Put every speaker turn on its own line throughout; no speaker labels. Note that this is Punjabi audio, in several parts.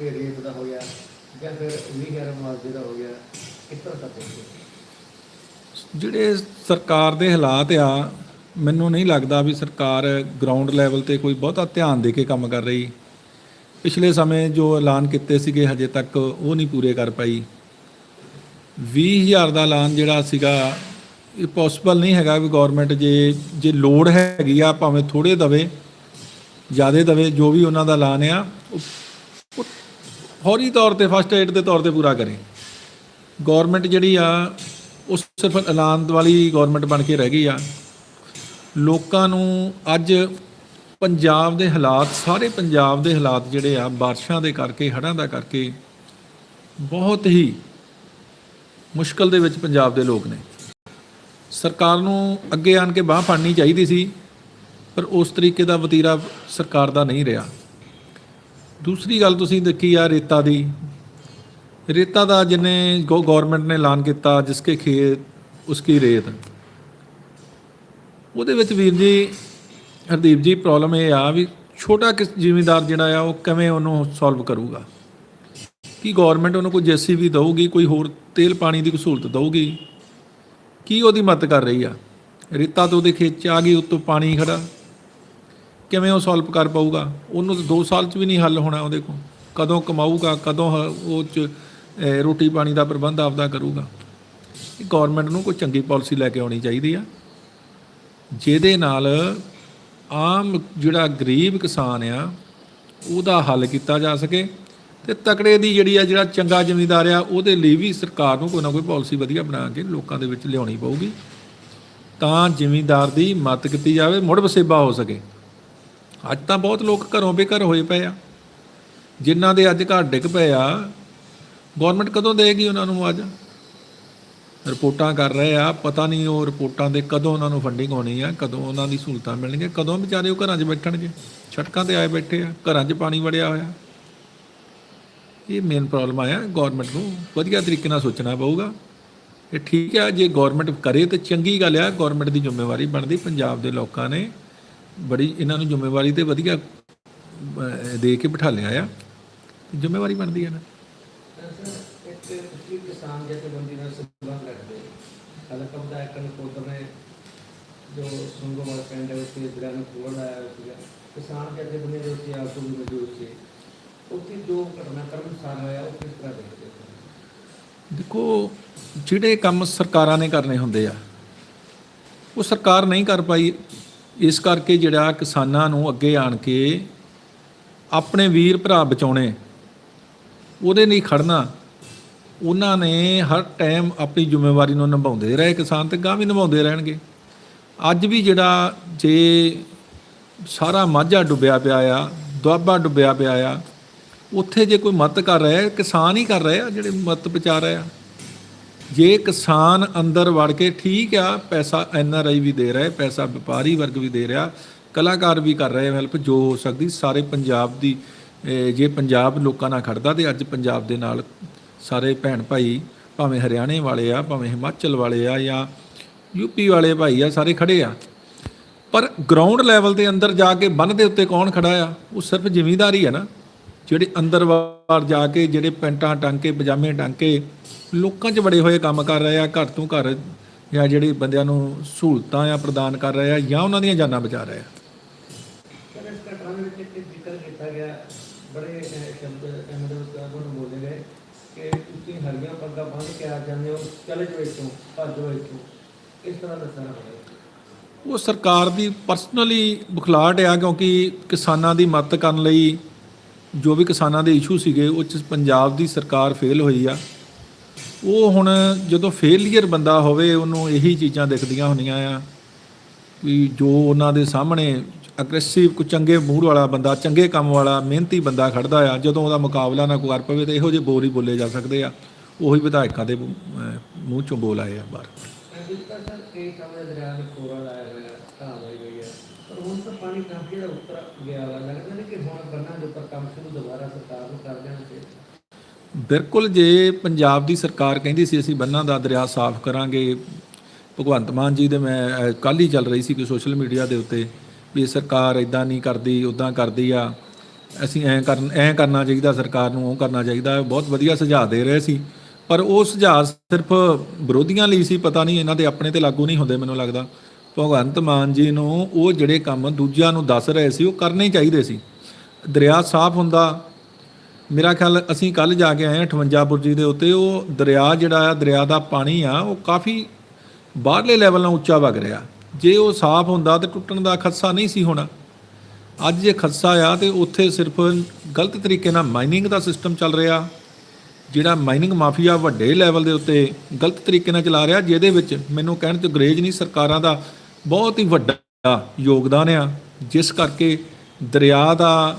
ਰੇਤ ਦਾ ਹੋ ਗਿਆ, ਜਾਂ ਫਿਰ 20000 ਮੁਆਵਜ਼ੇ ਦਾ ਹੋ ਗਿਆ ਕਿਸ ਤਰ੍ਹਾਂ
ਜਿਹੜੇ ਸਰਕਾਰ ਦੇ ਹਾਲਾਤ ਆ, ਮੈਨੂੰ ਨਹੀਂ ਲੱਗਦਾ ਵੀ ਸਰਕਾਰ ਗਰਾਊਂਡ ਲੈਵਲ ਤੇ ਕੋਈ ਬਹੁਤਾ ਧਿਆਨ ਦੇ ਕੇ ਕੰਮ ਕਰ ਰਹੀ। ਪਿਛਲੇ ਸਮੇਂ ਜੋ ਐਲਾਨ ਕੀਤੇ ਸੀਗੇ, ਹਜੇ ਤੱਕ ਉਹ ਨਹੀਂ ਪੂਰੇ ਕਰ ਪਾਈ। 20000 ਦਾ ਐਲਾਨ ਜਿਹੜਾ ਸੀਗਾ, ਇਹ ਪੋਸੀਬਲ ਨਹੀਂ ਹੈਗਾ ਵੀ ਗਵਰਨਮੈਂਟ ਜੇ ਜੇ ਲੋੜ ਹੈਗੀ ਆ, ਭਾਵੇਂ ਥੋੜੇ ਦਵੇ, ਜਿਆਦੇ ਦਵੇ, ਜੋ ਵੀ ਉਹਨਾਂ ਦਾ ਐਲਾਨ ਆ, ਉਹ ਫੌਰੀ ਤੌਰ ਤੇ ਫਸਟ ਏਡ ਦੇ ਤੌਰ ਤੇ ਪੂਰਾ ਕਰੇ। ਗਵਰਨਮੈਂਟ ਜਿਹੜੀ ਆ, ਉਹ ਸਿਰਫ ਐਲਾਨ ਵਾਲੀ ਗਵਰਨਮੈਂਟ ਬਣ ਕੇ ਰਹਿ ਗਈ ਆ। ਲੋਕਾਂ ਨੂੰ ਅੱਜ ਪੰਜਾਬ ਦੇ ਹਾਲਾਤ, ਸਾਰੇ ਪੰਜਾਬ ਦੇ ਹਾਲਾਤ ਜਿਹੜੇ ਆ, ਬਾਰਿਸ਼ਾਂ ਦੇ ਕਰਕੇ, ਹੜ੍ਹਾਂ ਦਾ ਕਰਕੇ ਬਹੁਤ ਹੀ ਮੁਸ਼ਕਲ ਦੇ ਵਿੱਚ ਪੰਜਾਬ ਦੇ ਲੋਕ ਨੇ। ਸਰਕਾਰ ਨੂੰ ਅੱਗੇ ਆਣ ਕੇ ਬਾਹ ਫੜਨੀ ਚਾਹੀਦੀ ਸੀ, ਪਰ ਉਸ ਤਰੀਕੇ ਦਾ ਵਤੀਰਾ ਸਰਕਾਰ ਦਾ ਨਹੀਂ ਰਿਹਾ। ਦੂਸਰੀ ਗੱਲ ਤੁਸੀਂ ਦੇਖੀ ਆ ਰੇਤਾ ਦੀ। ਰੇਤਾ ਦਾ ਜਿੰਨੇ ਗਵਰਨਮੈਂਟ ਨੇ ਐਲਾਨ ਕੀਤਾ ਜਿਸਕੇ ਖੇਤ ਉਸकी ਰੇਤ। ਉਹਦੇ ਵਿੱਚ ਵੀਰ ਜੀ, ਹਰਦੀਪ ਜੀ ਪ੍ਰੋਬਲਮ ਇਹ ਆ ਵੀ ਛੋਟਾ ਕਿਸ, ਜ਼ਿਮੀਂਦਾਰ ਜਿਹੜਾ ਆ, ਉਹ ਕਿਵੇਂ ਉਹਨੂੰ ਸੋਲਵ ਕਰੂਗਾ? ਕੀ ਗਵਰਨਮੈਂਟ ਉਹਨੂੰ ਕੋਈ ਜੈਸੀਬੀ ਦਊਗੀ, ਕੋਈ ਹੋਰ ਤੇਲ ਪਾਣੀ ਦੀ ਕੋਈ ਸਹੂਲਤ ਦਊਗੀ? ਕੀ ਉਹਦੀ ਮਦਦ ਕਰ ਰਹੀ ਆ? ਰੇਤਾ ਤੋਂ ਉਹਦੇ ਖੇਤ ਚ ਆ ਗਈ, ਉੱਤੋਂ ਪਾਣੀ ਖੜਾ। ਕਿਵੇਂ ਉਹ ਸੋਲਵ ਕਰ ਪਾਊਗਾ? ਉਹਨੂੰ ਤਾਂ 2 ਸਾਲ ਚ ਵੀ ਨਹੀਂ ਹੱਲ ਹੋਣਾ ਉਹਦੇ ਕੋਲ। ਕਦੋਂ ਕਮਾਊਗਾ, ਕਦੋਂ ਉਹ ਚ ਰੋਟੀ ਪਾਣੀ ਦਾ ਪ੍ਰਬੰਧ ਆਪਦਾ ਕਰੂਗਾ। ਇਹ ਗਵਰਨਮੈਂਟ ਨੂੰ ਕੋਈ ਚੰਗੀ ਪਾਲਿਸੀ ਲੈ ਕੇ ਆਉਣੀ ਚਾਹੀਦੀ ਆ। ਜਿਹਦੇ ਨਾਲ ਆਮ ਜਿਹੜਾ ਗਰੀਬ ਕਿਸਾਨ ਆ, ਉਹਦਾ ਹੱਲ ਕੀਤਾ ਜਾ ਸਕੇ ਤੇ ਤਕੜੇ ਦੀ ਜਿਹੜੀ ਆ, ਜਿਹੜਾ ਚੰਗਾ ਜ਼ਿਮੀਂਦਾਰ ਆ, ਉਹਦੇ ਲਈ ਵੀ ਸਰਕਾਰ ਨੂੰ ਕੋਈ ਨਾ ਕੋਈ ਪਾਲਿਸੀ ਵਧੀਆ ਬਣਾ ਕੇ ਲੋਕਾਂ ਦੇ ਵਿੱਚ ਲਿਆਉਣੀ ਪਊਗੀ। ਤਾਂ ਜ਼ਿਮੀਂਦਾਰ ਦੀ ਮਦਦ ਕੀਤੀ ਜਾਵੇ, ਮੁੜ ਵਸੇਬਾ ਹੋ ਸਕੇ। ਅੱਜ ਤਾਂ ਬਹੁਤ ਲੋਕ ਘਰੋਂ ਬੇਘਰ ਹੋਏ ਪਏ ਆ। ਜਿਨ੍ਹਾਂ ਦੇ ਅੱਜ ਘਰ ਡਿੱਗ ਪਏ ਆ ਗਵਰਨਮੈਂਟ ਕਦੋਂ ਦੇਗੀ ਉਹਨਾਂ ਨੂੰ ਅੱਜ? ਰਿਪੋਰਟਾਂ ਕਰ ਰਹੇ ਆ, ਪਤਾ ਨਹੀਂ ਉਹ ਰਿਪੋਰਟਾਂ ਦੇ ਕਦੋਂ ਉਹਨਾਂ ਨੂੰ ਫੰਡਿੰਗ ਹੋਣੀ ਆ, ਕਦੋਂ ਉਹਨਾਂ ਦੀ ਸਹੂਲਤਾਂ ਮਿਲਣਗੀਆਂ, ਕਦੋਂ ਵਿਚਾਰੇ ਉਹ ਘਰਾਂ 'ਚ ਬੈਠਣਗੇ? ਛਟਕਾਂ ਤੇ ਆਏ ਬੈਠੇ ਆ, ਘਰਾਂ 'ਚ ਪਾਣੀ ਵੜਿਆ ਹੋਇਆ। ਇਹ ਮੇਨ ਪ੍ਰੋਬਲਮ ਆਇਆ ਗਵਰਨਮੈਂਟ ਨੂੰ ਵਧੀਆ ਤਰੀਕੇ ਨਾਲ ਸੋਚਣਾ ਪਊਗਾ। ਇਹ ਠੀਕ ਆ, ਜੇ ਗਵਰਨਮੈਂਟ ਕਰੇ ਤੇ ਚੰਗੀ ਗੱਲ ਆ ਗਵਰਨਮੈਂਟ ਦੀ ਜ਼ਿੰਮੇਵਾਰੀ ਬਣਦੀ, ਪੰਜਾਬ ਦੇ ਲੋਕਾਂ ਨੇ। ਬੜੀ ਇਹਨਾਂ ਨੂੰ ਜ਼ਿੰਮੇਵਾਰੀ ਤੇ ਵਧੀਆ ਦੇ ਕੇ ਬਿਠਾ ਲਿਆ ਆ। ਜ਼ਿੰਮੇਵਾਰੀ ਬਣਦੀ ਹੈ ਨਾ।
ਕਿਸਾਨ ਜਥੇਬੰਦੀ ਨਾਲ ਸੰਬੰਧ ਰੱਖਦੇ ਹਲਕਮ ਦਾ ਇੱਕ ਨਕੋਦਰ ਨੇ ਜੋ ਸੰਗੋਵਾਲ ਪਿੰਡ ਹੈ ਜਿਹੜਾ ਨੂੰ ਖੋਲ ਆਇਆ ਸੀਗਾ ਕਿਸਾਨ ਜਥੇਬੰਦੀ ਦੇ ਉੱਤੇ ਆਪ ਵੀ ਮੌਜੂਦ ਸੀ ਉੱਥੇ ਜੋ ਘਟਨਾਕ੍ਰਮ ਸਾਰ ਹੋਇਆ ਉਹ ਕਿਸ ਤਰ੍ਹਾਂ ਦੇਖਦੇ
ਦੇਖੋ, ਜਿਹੜੇ ਕੰਮ ਸਰਕਾਰਾਂ ਨੇ ਕਰਨੇ ਹੁੰਦੇ ਆ, ਉਹ ਸਰਕਾਰ ਨਹੀਂ ਕਰ ਪਾਈ ਇਸ ਕਰਕੇ ਜਿਹੜਾ ਕਿਸਾਨਾਂ ਨੂੰ ਅੱਗੇ ਆਣ ਕੇ ਆਪਣੇ ਵੀਰ ਭਰਾ ਬਚਾਉਣੇ, ਉਹਦੇ ਲਈ ਖੜਨਾ, ਉਹਨਾਂ ਨੇ ਹਰ ਟਾਈਮ ਆਪਣੀ ਜ਼ਿੰਮੇਵਾਰੀ ਨੂੰ ਨਿਭਾਉਂਦੇ ਰਹੇ ਕਿਸਾਨ ਤੇ ਗਾਂ ਵੀ ਨਿਭਾਉਂਦੇ ਰਹਿਣਗੇ। ਅੱਜ ਵੀ ਜਿਹੜਾ ਜੇ ਸਾਰਾ ਮਾਝਾ ਡੁੱਬਿਆ ਪਿਆ ਆ, ਦੁਆਬਾ ਡੁੱਬਿਆ ਪਿਆ ਆ, ਉੱਥੇ ਜੇ ਕੋਈ ਮਦਦ ਕਰ ਰਿਹਾ ਕਿਸਾਨ ਹੀ ਕਰ ਰਹੇ ਆ ਜਿਹੜੇ ਮਦਦ ਪਹੁੰਚਾ ਰਹੇ ਆ। ਜੇ ਕਿਸਾਨ ਅੰਦਰ ਵੜ ਕੇ ਠੀਕ ਆ, ਪੈਸਾ ਐਨ ਆਰ ਆਈ ਵੀ ਦੇ ਰਿਹਾ, ਪੈਸਾ ਵਪਾਰੀ ਵਰਗ ਵੀ ਦੇ ਰਿਹਾ, ਕਲਾਕਾਰ ਵੀ ਕਰ ਰਹੇ ਹੈਲਪ ਜੋ ਹੋ ਸਕਦੀ, ਸਾਰੇ ਪੰਜਾਬ ਦੀ ਜੇ ਪੰਜਾਬ ਲੋਕਾਂ ਨਾਲ ਖੜਦਾ ਤੇ ਅੱਜ ਪੰਜਾਬ ਦੇ ਨਾਲ ਸਾਰੇ ਭੈਣ ਭਾਈ ਭਾਵੇਂ ਹਰਿਆਣੇ ਵਾਲੇ ਆ, ਭਾਵੇਂ ਹਿਮਾਚਲ ਵਾਲੇ ਆ ਜਾਂ ਯੂਪੀ ਵਾਲੇ ਭਾਈ ਆ, ਸਾਰੇ ਖੜੇ ਆ। ਪਰ ਗਰਾਊਂਡ ਲੈਵਲ ਦੇ ਅੰਦਰ ਜਾ ਕੇ ਬੰਨ ਦੇ ਉੱਤੇ ਕੌਣ ਖੜਾ ਆ? ਉਹ ਸਿਰਫ ਜ਼ਿਮੀਂਦਾਰ ਹੀ ਆ ਨਾ। ਜਿਹੜੇ ਅੰਦਰ ਬਾਹਰ ਜਾ ਕੇ ਜਿਹੜੇ ਪੈਂਟਾਂ ਟੰਗ ਕੇ ਪਜਾਮੇ ਟੰਗ ਕੇ ਲੋਕਾਂ 'ਚ ਬੜੇ ਹੋਏ ਕੰਮ ਕਰ ਰਹੇ ਆ ਘਰ ਤੋਂ ਘਰ ਜਾਂ ਜਿਹੜੇ ਬੰਦਿਆਂ ਨੂੰ ਸਹੂਲਤਾਂ ਆ ਪ੍ਰਦਾਨ ਕਰ ਰਹੇ ਆ ਜਾਂ ਉਹਨਾਂ ਦੀਆਂ ਜਾਨਾਂ ਬਚਾ ਰਹੇ ਆ।
ਸਰ ਇਸ ਘਟਨਾ ਦੇ ਵਿੱਚ ਇੱਕ ਜ਼ਿਕਰ ਕੀਤਾ ਗਿਆ। ਬੜੇ ਅਹ, ਸ਼ਬਦ ਅਹਿਮਦ ਸਾਹਿਬ ਨੂੰ ਬੋਲੇ ਗਏ ਕਿ ਤੁਸੀਂ ਹਰੀਆਂ ਪੱਗਾਂ ਬੰਨ੍ਹ ਕੇ ਆ ਜਾਂਦੇ ਹੋ ਚਲੇ ਜਾਓ ਇੱਥੋਂ ਭੱਜ ਜਾਓ ਇੱਥੋਂ ਇਸ ਤਰ੍ਹਾਂ ਦੱਸਣਾ ਪੜੇਗਾ
ਉਹ ਸਰਕਾਰ ਦੀ ਪਰਸਨਲੀ ਬੁਖਲਾਟ ਆ ਕਿਉਂਕਿ ਕਿਸਾਨਾਂ ਦੀ ਮਦਦ ਕਰਨ ਲਈ ਜੋ ਵੀ ਕਿਸਾਨਾਂ ਦੇ ਇਸ਼ੂ ਸੀਗੇ, ਉਹ ਚ ਪੰਜਾਬ ਦੀ ਸਰਕਾਰ ਫੇਲ ਹੋਈ ਆ। ਉਹ ਹੁਣ ਜਦੋਂ ਫੇਲੀਅਰ ਬੰਦਾ ਹੋਵੇ, ਉਹਨੂੰ ਇਹੀ ਚੀਜ਼ਾਂ ਦਿਖਦੀਆਂ ਹੁੰਦੀਆਂ ਆ ਵੀ ਜੋ ਉਹਨਾਂ ਦੇ ਸਾਹਮਣੇ ਅਗਰੈਸਿਵ ਕੋ ਚੰਗੇ ਮੂਡ ਵਾਲਾ ਬੰਦਾ, ਚੰਗੇ ਕੰਮ ਵਾਲਾ, ਮਿਹਨਤੀ ਬੰਦਾ ਖੜਦਾ ਆ, ਜਦੋਂ ਉਹਦਾ ਮੁਕਾਬਲਾ ਨਾ ਕੋਈ ਕਰ ਪਵੇ, ਤਾਂ ਇਹੋ ਜਿਹੇ ਬੋਲ ਹੀ ਬੋਲੇ ਜਾ ਸਕਦੇ ਆ। ਉਹੀ ਵਿਧਾਇਕਾਂ ਦੇ ਮੂੰਹ ਚੋਂ ਬੋਲ ਆਏ ਆ ਬਾਹਰ।
ਪਾਣੀ ਕਾਫੀ ਜਿਹੜਾ ਉੱਤਰ ਗਿਆ ਵਾ, ਲੱਗਦਾ ਨਹੀਂ ਕਿ ਹੁਣ ਬੰਨਾਂ ਦੇ ਉੱਪਰ ਕੰਮ ਸ਼ੁਰੂ ਦੁਬਾਰਾ ਸਰਕਾਰ ਨੂੰ ਕਰ ਦੇਣਾ ਚਾਹੀਦਾ।
ਬਿਲਕੁਲ, ਜੇ ਪੰਜਾਬ ਦੀ ਸਰਕਾਰ ਕਹਿੰਦੀ ਸੀ, ਅਸੀਂ ਬੰਨਾਂ ਦਾ ਦਰਿਆ ਸਾਫ਼ ਕਰਾਂਗੇ, ਭਗਵੰਤ ਮਾਨ ਜੀ ਦੇ ਮੈਂ ਕੱਲ ਹੀ ਚੱਲ ਰਹੀ ਸੀ ਕਿ ਸੋਸ਼ਲ ਮੀਡੀਆ ਦੇ ਉੱਤੇ ਵੀ ਸਰਕਾਰ ਇਦਾਂ ਨਹੀਂ ਕਰਦੀ ਉਦਾਂ ਕਰਦੀ ਆ। ਅਸੀਂ ਐਂ ਕਰਨ, ਐਂ ਕਰਨਾ ਚਾਹੀਦਾ ਸਰਕਾਰ ਨੂੰ, ਉਹ ਕਰਨਾ ਚਾਹੀਦਾ। ਬਹੁਤ ਵਧੀਆ ਸੁਝਾਅ ਦੇ ਰਹੇ ਸੀ। ਪਰ ਉਹ ਸੁਝਾਅ ਸਿਰਫ ਵਿਰੋਧੀਆਂ ਲਈ ਸੀ, ਪਤਾ ਨਹੀਂ ਇਹਨਾਂ ਦੇ ਆਪਣੇ ਤੇ ਲਾਗੂ ਨਹੀਂ ਹੁੰਦੇ, ਮੈਨੂੰ ਲੱਗਦਾ। ਭਗਵੰਤ ਮਾਨ ਜੀ ਨੂੰ ਉਹ ਜਿਹੜੇ ਕੰਮ ਦੂਜਿਆਂ ਨੂੰ ਦੱਸ ਰਹੇ ਸੀ, ਉਹ ਕਰਨੇ ਚਾਹੀਦੇ ਸੀ। ਦਰਿਆ ਸਾਫ਼ ਹੁੰਦਾ। ਮੇਰਾ ਖਿਆਲ ਅਸੀਂ ਕੱਲ ਜਾ ਕੇ ਆਏ ਹਾਂ 58 ਬੁਰਜੀ ਦੇ ਉੱਤੇ, ਉਹ ਦਰਿਆ ਜਿਹੜਾ ਆ, ਦਰਿਆ ਦਾ ਪਾਣੀ ਆ, ਉਹ ਕਾਫੀ ਬਾਹਰਲੇ ਲੈਵਲ ਨਾਲ ਉੱਚਾ ਵਗ ਰਿਹਾ। ਜੇ ਉਹ ਸਾਫ਼ ਹੁੰਦਾ ਤੇ ਟੁੱਟਣ ਦਾ ਖਦਸ਼ਾ ਨਹੀਂ ਸੀ ਹੋਣਾ। ਅੱਜ ਜੇ ਖਦਸ਼ਾ ਆ ਤੇ ਉੱਥੇ ਸਿਰਫ ਗਲਤ ਤਰੀਕੇ ਨਾਲ ਮਾਈਨਿੰਗ ਦਾ ਸਿਸਟਮ ਚੱਲ ਰਿਹਾ। ਜਿਹੜਾ ਮਾਈਨਿੰਗ ਮਾਫੀਆ ਵੱਡੇ ਲੈਵਲ ਦੇ ਉੱਤੇ ਗਲਤ ਤਰੀਕੇ ਨਾਲ ਚਲਾ ਰਿਹਾ, ਜਿਹਦੇ ਵਿੱਚ ਮੈਨੂੰ ਕਹਿਣ ਚ ਗਰੇਜ ਨਹੀਂ ਸਰਕਾਰਾਂ ਦਾ ਬਹੁਤ ਹੀ ਵੱਡਾ ਯੋਗਦਾਨ ਆ, ਜਿਸ ਕਰਕੇ ਦਰਿਆ ਦਾ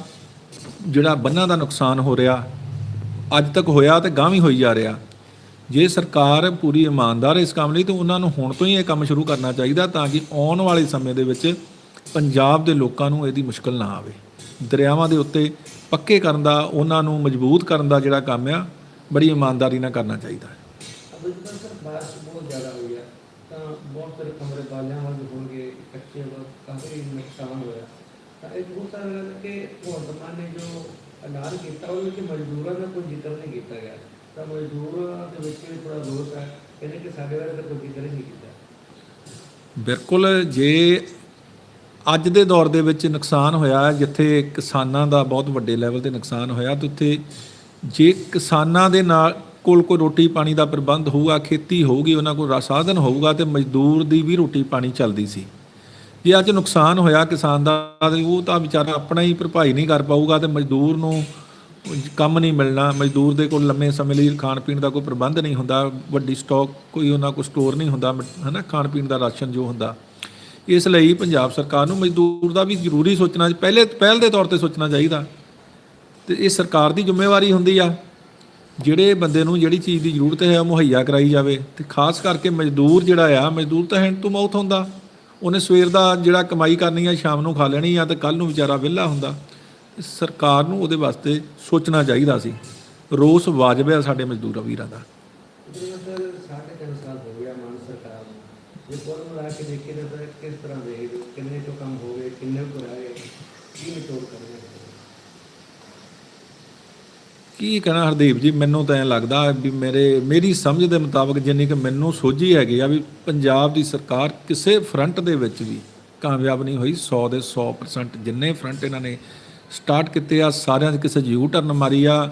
ਜਿਹੜਾ ਬੰਨਾਂ ਦਾ ਨੁਕਸਾਨ ਹੋ ਰਿਹਾ, ਅੱਜ ਤੱਕ ਹੋਇਆ ਤੇ ਗਾਂ ਵੀ ਹੋਈ ਜਾ ਰਿਹਾ। ਜੇ ਸਰਕਾਰ ਪੂਰੀ ਇਮਾਨਦਾਰ ਇਸ ਕੰਮ ਲਈ, ਤਾਂ ਉਹਨਾਂ ਨੂੰ ਹੁਣ ਤੋਂ ਹੀ ਇਹ ਕੰਮ ਸ਼ੁਰੂ ਕਰਨਾ ਚਾਹੀਦਾ ਤਾਂ ਕਿ ਆਉਣ ਵਾਲੇ ਸਮੇਂ ਦੇ ਵਿੱਚ ਪੰਜਾਬ ਦੇ ਲੋਕਾਂ ਨੂੰ ਇਹਦੀ ਮੁਸ਼ਕਲ ਨਾ ਆਵੇ। ਦਰਿਆਵਾਂ ਦੇ ਉੱਤੇ ਪੱਕੇ ਕਰਨ ਦਾ, ਉਹਨਾਂ ਨੂੰ ਮਜ਼ਬੂਤ ਕਰਨ ਦਾ ਜਿਹੜਾ ਕੰਮ ਆ, ਬੜੀ ਇਮਾਨਦਾਰੀ ਨਾਲ ਕਰਨਾ ਚਾਹੀਦਾ ਹੈ।
ਤਾਂ ਬਹੁਤ ਸਾਰੇ ਕਮਰੇ ਬਾਲਿਆਂ ਵਾਲੇ ਹੋਣਗੇ ਕੱਚੇ ਹੋ ਕਾਫੀ ਨੁਕਸਾਨ ਹੋਇਆ। ਤਾਂ ਇਹ ਬਹੁਤ ਸਾਰਾ ਗੱਲ ਕਿ ਭਗਵੰਤ ਨੇ ਜੋ ਐਲਾਨ ਕੀਤਾ, ਉਹਦੇ ਵਿੱਚ ਮਜ਼ਦੂਰਾਂ ਦਾ ਕੋਈ ਜ਼ਿਕਰ ਨਹੀਂ ਕੀਤਾ ਗਿਆ। ਤਾਂ ਮਜ਼ਦੂਰਾਂ ਦੇ ਵਿੱਚ ਵੀ ਥੋੜਾ ਰੋਸ ਹੈ, ਕਹਿੰਦੇ ਕਿ ਸਾਡੇ ਬਾਰੇ ਤਾਂ ਕੋਈ ਜ਼ਿਕਰ ਨਹੀਂ ਕੀਤਾ।
ਬਿਲਕੁਲ, ਜੇ ਅੱਜ ਦੇ ਦੌਰ ਦੇ ਵਿੱਚ ਨੁਕਸਾਨ ਹੋਇਆ, ਜਿੱਥੇ ਕਿਸਾਨਾਂ ਦਾ ਬਹੁਤ ਵੱਡੇ ਲੈਵਲ ਤੇ ਨੁਕਸਾਨ ਹੋਇਆ, ਤੇ ਉੱਥੇ ਜੇ ਕਿਸਾਨਾਂ ਦੇ ਨਾਲ ਕੋਲ ਕੋਈ ਰੋਟੀ ਪਾਣੀ ਦਾ ਪ੍ਰਬੰਧ ਹੋਊਗਾ, ਖੇਤੀ ਹੋਊਗੀ, ਉਹਨਾਂ ਕੋਲ ਸਾਧਨ ਹੋਊਗਾ ਤੇ ਮਜ਼ਦੂਰ ਦੀ ਵੀ ਰੋਟੀ ਪਾਣੀ ਚੱਲਦੀ ਸੀ। ਜੇ ਅੱਜ ਨੁਕਸਾਨ ਹੋਇਆ ਕਿਸਾਨ ਦਾ ਉਹ ਤਾਂ ਵਿਚਾਰਾ ਆਪਣਾ ਹੀ ਭਰਪਾਈ ਨਹੀਂ ਕਰ ਪਾਊਗਾ ਤੇ ਮਜ਼ਦੂਰ ਨੂੰ ਕੰਮ ਨਹੀਂ ਮਿਲਣਾ, ਮਜ਼ਦੂਰ ਦੇ ਕੋਲ ਲੰਮੇ ਸਮੇਂ ਲਈ ਖਾਣ ਪੀਣ ਦਾ ਕੋਈ ਪ੍ਰਬੰਧ ਨਹੀਂ ਹੁੰਦਾ, ਵੱਡੀ ਸਟਾਕ ਕੋਈ ਉਹਨਾਂ ਕੋਲ ਸਟੋਰ ਨਹੀਂ ਹੁੰਦਾ ਹਨਾ ਖਾਣ ਪੀਣ ਦਾ ਰਾਸ਼ਨ ਜੋ ਹੁੰਦਾ। ਇਸ ਲਈ ਪੰਜਾਬ ਸਰਕਾਰ ਨੂੰ ਮਜ਼ਦੂਰ ਦਾ ਵੀ ਜ਼ਰੂਰੀ ਸੋਚਣਾ, ਪਹਿਲੇ, ਪਹਿਲ ਦੇ ਤੌਰ ਤੇ ਸੋਚਣਾ ਚਾਹੀਦਾ। ਤੇ ਇਹ ਸਰਕਾਰ ਦੀ ਜ਼ਿੰਮੇਵਾਰੀ ਹੁੰਦੀ ਆ। ਜਿਹੜੇ ਬੰਦੇ ਨੂੰ ਜਿਹੜੀ ਚੀਜ਼ ਦੀ ਜ਼ਰੂਰਤ ਹੈ, ਉਹ ਮੁਹੱਈਆ ਕਰਾਈ ਜਾਵੇ। ਤੇ ਖਾਸ ਕਰਕੇ ਮਜ਼ਦੂਰ ਜਿਹੜਾ ਆ, ਮਜ਼ਦੂਰ ਤਾਂ ਹੈਂਡ ਟੂ ਮਾਊਥ ਹੁੰਦਾ। ਉਹਨੇ ਸਵੇਰ ਦਾ ਜਿਹੜਾ ਕਮਾਈ ਕਰਨੀ ਆ, ਸ਼ਾਮ ਨੂੰ ਖਾ ਲੈਣੀ ਆ ਤੇ ਕੱਲ ਨੂੰ ਵਿਚਾਰਾ ਵਿਹਲਾ ਹੁੰਦਾ। ਸਰਕਾਰ ਨੂੰ ਉਹਦੇ ਵਾਸਤੇ ਸੋਚਣਾ ਚਾਹੀਦਾ ਸੀ। ਰੋਸ ਵਾਜਬ ਹੈ ਸਾਡੇ ਮਜ਼ਦੂਰਾਂ ਵੀਰਾਂ ਦਾ।
ਜੇ ਕੋਲ ਮਿਲਾ ਕੇ ਦੇਖੀਏ ਤਾਂ ਕਿਸ ਤਰ੍ਹਾਂ ਦੇ ਕਿੰਨੇ ਤੋਂ ਕੰਮ ਹੋ ਗਏ, ਕਿੰਨੇ ਕੁ ਕੀ ਨਿਚੋੜ ਕਰਨੇ
ਕੀ ਕਹਿਣਾ ਹਰਦੀਪ ਜੀ? ਮੈਨੂੰ ਤਾਂ ਐਂ ਲੱਗਦਾ ਵੀ ਮੇਰੇ, ਮੇਰੀ ਸਮਝ ਦੇ ਮੁਤਾਬਕ ਜਿੰਨੀ ਕਿ ਮੈਨੂੰ ਸੋਝੀ ਹੈਗੀ ਆ ਵੀ ਪੰਜਾਬ ਦੀ ਸਰਕਾਰ ਕਿਸੇ ਫਰੰਟ ਦੇ ਵਿੱਚ ਵੀ ਕਾਮਯਾਬ ਨਹੀਂ ਹੋਈ। 100 ਦੇ 100% ਜਿੰਨੇ ਫਰੰਟ ਇਹਨਾਂ ਨੇ ਸਟਾਰਟ ਕੀਤੇ ਆ, ਸਾਰਿਆਂ 'ਚ ਕਿਸੇ 'ਚ ਯੂ ਟਰਨ ਮਾਰੀ ਆ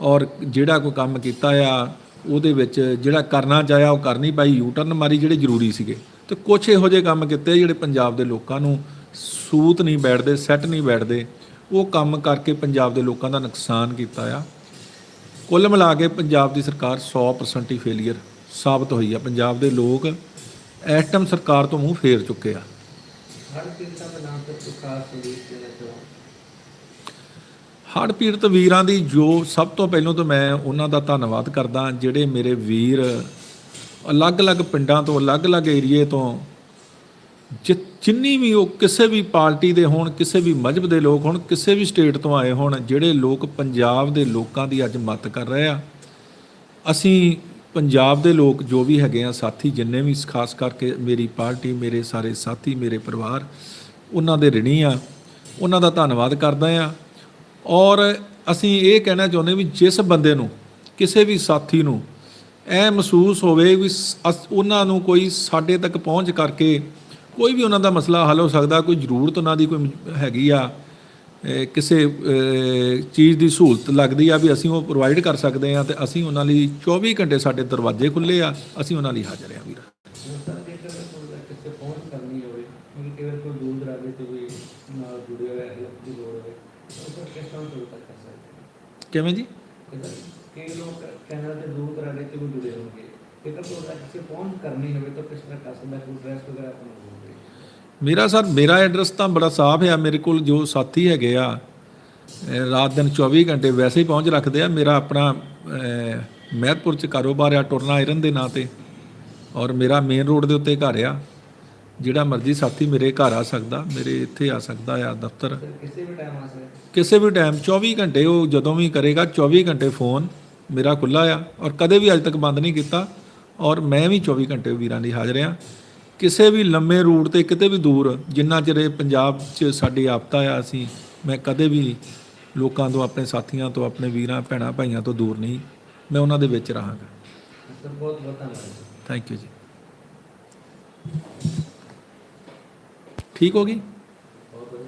ਔਰ ਜਿਹੜਾ ਕੋਈ ਕੰਮ ਕੀਤਾ ਆ, ਉਹਦੇ ਵਿੱਚ ਜਿਹੜਾ ਕਰਨਾ ਚਾਹਿਆ ਉਹ ਕਰ ਨਹੀਂ ਪਾਈ ਯੂ ਟਰਨ ਮਾਰੀ ਜਿਹੜੇ ਜ਼ਰੂਰੀ ਸੀਗੇ। ਤੇ ਕੁਝ ਇਹੋ ਜਿਹੇ ਕੰਮ ਕੀਤੇ ਜਿਹੜੇ ਪੰਜਾਬ ਦੇ ਲੋਕਾਂ ਨੂੰ ਸੂਤ ਨਹੀਂ ਬੈਠਦੇ, ਸੈੱਟ ਨਹੀਂ ਬੈਠਦੇ। ਉਹ ਕੰਮ ਕਰਕੇ ਪੰਜਾਬ ਦੇ ਲੋਕਾਂ ਦਾ ਨੁਕਸਾਨ ਕੀਤਾ ਆ। ਕੁੱਲ ਮਿਲਾ ਕੇ ਪੰਜਾਬ ਦੀ ਸਰਕਾਰ 100% ਹੀ ਫੇਲਿਅਰ ਸਾਬਤ ਹੋਈ ਆ। ਪੰਜਾਬ ਦੇ ਲੋਕ ਟਾਈਮ ਸਰਕਾਰ ਤੋਂ ਮੂੰਹ ਫੇਰ ਚੁੱਕੇ ਆ।
ਹਰ ਪੀੜਤਾਂ
ਵੀਰਾਂ ਦੀ ਜੋ ਸਭ ਤੋਂ ਪਹਿਲਾਂ ਤਾਂ ਮੈਂ ਉਹਨਾਂ ਦਾ ਧੰਨਵਾਦ ਕਰਦਾ ਜਿਹੜੇ ਮੇਰੇ ਵੀਰ ਅਲੱਗ-ਅਲੱਗ ਪਿੰਡਾਂ ਤੋਂ ਅਲੱਗ-ਅਲੱਗ ਏਰੀਏ ਤੋਂ ਜਿੰਨੀ ਵੀ ਉਹ ਕਿਸੇ ਵੀ ਪਾਰਟੀ ਦੇ ਹੋਣ, ਕਿਸੇ ਵੀ ਮਜ਼ਹਬ ਦੇ ਲੋਕ ਹੋਣ, ਕਿਸੇ ਵੀ ਸਟੇਟ ਤੋਂ ਆਏ ਹੋਣ, ਜਿਹੜੇ ਲੋਕ ਪੰਜਾਬ ਦੇ ਲੋਕਾਂ ਦੀ ਅੱਜ ਮਦਦ ਕਰ ਰਹੇ ਆ, ਅਸੀਂ ਪੰਜਾਬ ਦੇ ਲੋਕ ਜੋ ਵੀ ਹੈਗੇ ਆ, ਸਾਥੀ ਜਿੰਨੇ ਵੀ, ਖਾਸ ਕਰਕੇ ਮੇਰੀ ਪਾਰਟੀ, ਮੇਰੇ ਸਾਰੇ ਸਾਥੀ, ਮੇਰੇ ਪਰਿਵਾਰ, ਉਹਨਾਂ ਦੇ ਰਿਣੀ ਆ, ਉਹਨਾਂ ਦਾ ਧੰਨਵਾਦ ਕਰਦਾ ਆ। ਔਰ ਅਸੀਂ ਇਹ ਕਹਿਣਾ ਚਾਹੁੰਦੇ ਵੀ ਜਿਸ ਬੰਦੇ ਨੂੰ, ਕਿਸੇ ਵੀ ਸਾਥੀ ਨੂੰ ਐ ਮਹਿਸੂਸ ਹੋਵੇ ਵੀ ਸ- ਅਸ- ਉਹਨਾਂ ਨੂੰ ਕੋਈ ਸਾਡੇ ਤੱਕ ਪਹੁੰਚ ਕਰਕੇ ਕੋਈ ਵੀ ਉਹਨਾਂ ਦਾ ਮਸਲਾ ਹੱਲ ਹੋ ਸਕਦਾ, ਕੋਈ ਜ਼ਰੂਰਤ ਉਹਨਾਂ ਦੀ ਕੋਈ ਹੈਗੀ ਆ ਕਿਸੇ ਚੀਜ਼ ਦੀ ਸਹੂਲਤ ਲੱਗਦੀ ਆ ਵੀ ਅਸੀਂ ਉਹ ਪ੍ਰੋਵਾਈਡ ਕਰ ਸਕਦੇ ਆ ਤੇ ਅਸੀਂ ਉਹਨਾਂ ਲਈ 24 ਘੰਟੇ ਸਾਡੇ ਦਰਵਾਜ਼ੇ ਖੁੱਲੇ ਆ, ਅਸੀਂ ਉਹਨਾਂ ਲਈ ਹਾਜ਼ਰ ਆ ਵੀਰ। ਕਿਵੇਂ ਜੀ?
ਕਈ ਲੋਕ ਕੈਨੇਡਾ ਦੇ ਦੂਰ ਦਰਾਡੇ ਤੋਂ ਵੀ ਜੁੜੇ ਹੋਣਗੇ।
ਮੇਰਾ ਸਰ ਮੇਰਾ ਐਡਰੈਸ ਤਾਂ ਬੜਾ ਸਾਫ਼ ਆ ਮੇਰੇ ਕੋਲ ਜੋ ਸਾਥੀ ਹੈਗੇ ਆ ਅਹ ਰਾਤ ਦਿਨ 24 ਘੰਟੇ ਵੈਸੇ ਹੀ ਪਹੁੰਚ ਰੱਖਦੇ ਆ ਮੇਰਾ ਆਪਣਾ ਅਹ, ਮਹਿਤਪੁਰ ਚ ਕਾਰੋਬਾਰ ਆ ਟੁਰਨਾ ਆਇਰਨ ਦੇ ਨਾਂ ਤੇ ਔਰ ਮੇਰਾ ਮੇਨ ਰੋਡ ਦੇ ਉੱਤੇ ਘਰ ਆ ਜਿਹੜਾ ਮਰਜ਼ੀ ਸਾਥੀ ਮੇਰੇ ਘਰ ਆ ਸਕਦਾ ਮੇਰੇ ਇੱਥੇ ਆ ਸਕਦਾ ਆ ਦਫ਼ਤਰ।
ਸਰ ਕਿਸੇ ਵੀ ਟਾਈਮ ਆ ਸਕਦਾ
ਕਿਸੇ ਵੀ ਟਾਈਮ 24 ਘੰਟੇ ਉਹ ਜਦੋਂ ਵੀ ਕਰੇਗਾ 24 ਘੰਟੇ ਫੋਨ ਮੇਰਾ ਖੁੱਲਾ ਆ ਔਰ ਕਦੇ ਵੀ ਅੱਜ ਤੱਕ ਬੰਦ ਨਹੀਂ ਕੀਤਾ। ਔਰ ਮੈਂ ਵੀ 24 ਘੰਟੇ ਵੀਰਾਂ ਦੀ ਹਾਜ਼ਰ ਹਾਂ। ਕਿਸੇ ਵੀ ਲੰਮੇ ਰੂਟ ਤੇ ਕਿਤੇ ਵੀ ਦੂਰ ਜਿੰਨਾ ਚਿਰ ਇਹ ਪੰਜਾਬ 'ਚ ਸਾਡੀ ਆਪਤਾ ਆ ਅਸੀਂ ਮੈਂ ਕਦੇ ਵੀ ਲੋਕਾਂ ਤੋਂ ਆਪਣੇ ਸਾਥੀਆਂ ਤੋਂ ਆਪਣੇ ਵੀਰਾਂ ਭੈਣਾਂ ਭਾਈਆਂ ਤੋਂ ਦੂਰ ਨਹੀਂ। ਮੈਂ ਉਹਨਾਂ ਦੇ ਵਿੱਚ ਰਹਾਂਗਾ।
ਬਹੁਤ ਬਹੁਤ ਧੰਨਵਾਦ
ਥੈਂਕ ਯੂ ਜੀ। ਠੀਕ ਹੋ ਗਈ?